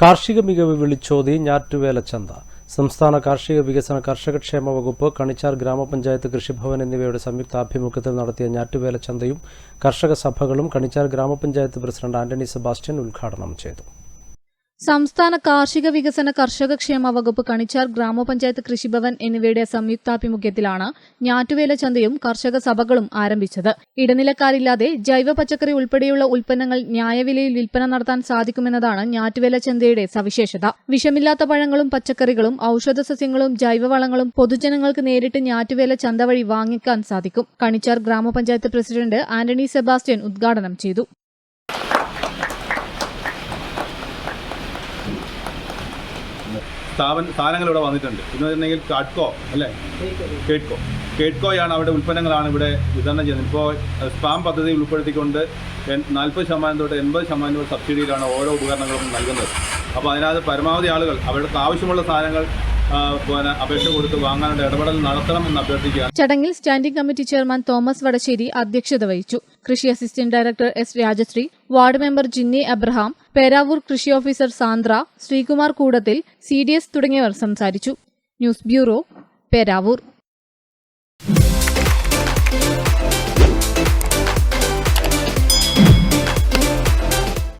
കാർഷിക മികവ് വിളിച്ചോതി ഞാറ്റുവേല ചന്ത. സംസ്ഥാന കാർഷിക വികസന കർഷകക്ഷേമ വകുപ്പ് കണിച്ചാർ ഗ്രാമപഞ്ചായത്ത് കൃഷിഭവൻ എന്നിവയുടെ സംയുക്താഭിമുഖ്യത്തിൽ നടത്തിയ ഞാറ്റുവേല ചന്തയും കർഷക സഭകളും കണിച്ചാർ ഗ്രാമപഞ്ചായത്ത് പ്രസിഡന്റ് ആന്റണി സെബാസ്റ്റ്യൻ ഉദ്ഘാടനം ചെയ്തു. സംസ്ഥാന കാർഷിക വികസന കർഷക ക്ഷേമ വകുപ്പ് കണിച്ചാർ ഗ്രാമപഞ്ചായത്ത് കൃഷിഭവൻ എന്നിവയുടെ സംയുക്താഭിമുഖ്യത്തിലാണ് ഞാറ്റുവേല ചന്തയും കർഷക സഭകളും ആരംഭിച്ചത്. ഇടനിലക്കാരില്ലാതെ ജൈവ പച്ചക്കറി ഉൾപ്പെടെയുള്ള ഉൽപ്പന്നങ്ങൾ ന്യായവിലയിൽ വിൽപ്പന നടത്താൻ സാധിക്കുമെന്നതാണ് ഞാറ്റുവേല ചന്തയുടെ സവിശേഷത. വിഷമില്ലാത്ത പഴങ്ങളും പച്ചക്കറികളും ഔഷധ സസ്യങ്ങളും ജൈവവളങ്ങളും പൊതുജനങ്ങൾക്ക് നേരിട്ട് ഞാറ്റുവേല ചന്ത വഴി വാങ്ങിക്കാൻ സാധിക്കും. കണിച്ചാർ ഗ്രാമപഞ്ചായത്ത് പ്രസിഡന്റ് ആന്റണി സെബാസ്റ്റ്യൻ ഉദ്ഘാടനം ചെയ്തു. സ്ഥാപന സാധനങ്ങൾ ഇവിടെ വന്നിട്ടുണ്ട്. എന്ന് പറഞ്ഞിട്ടുണ്ടെങ്കിൽ കാട്ട്കോ അല്ലേ? കേട്ട്കോ കേട്ട്കോയാണ് അവിടെ ഉൽപ്പന്നങ്ങളാണ് ഇവിടെ വിതരണം ചെയ്യുന്നത്. ഇപ്പോൾ സ്പാം പദ്ധതി ഉൾപ്പെടുത്തിക്കൊണ്ട് നാൽപ്പത് ശതമാനം തൊട്ട് എൺപത് ശതമാനം തൊട്ട് സബ്സിഡിയിലാണ് ഓരോ ഉപകരണങ്ങളും നൽകുന്നത്. അപ്പോൾ അതിനകത്ത് പരമാവധി ആളുകൾ അവരുടെ ആവശ്യമുള്ള സാധനങ്ങൾ അപേക്ഷ കൊടുത്ത് വാങ്ങാനുള്ള ഇടപെടൽ നടത്തണമെന്ന് അഭ്യർത്ഥിക്കുകയാണ്. ചടങ്ങിൽ standing committee chairman Thomas Vadassery അധ്യക്ഷത വഹിച്ചു. കൃഷി assistant director S Rajasree ward member Jinny Abraham Peravoor കൃഷി ഓഫീസർ സാന്ദ്ര ശ്രീകുമാർ കൂടത്തിൽ സി തുടങ്ങിയവർ സംസാരിച്ചു. News bureau Peravoor.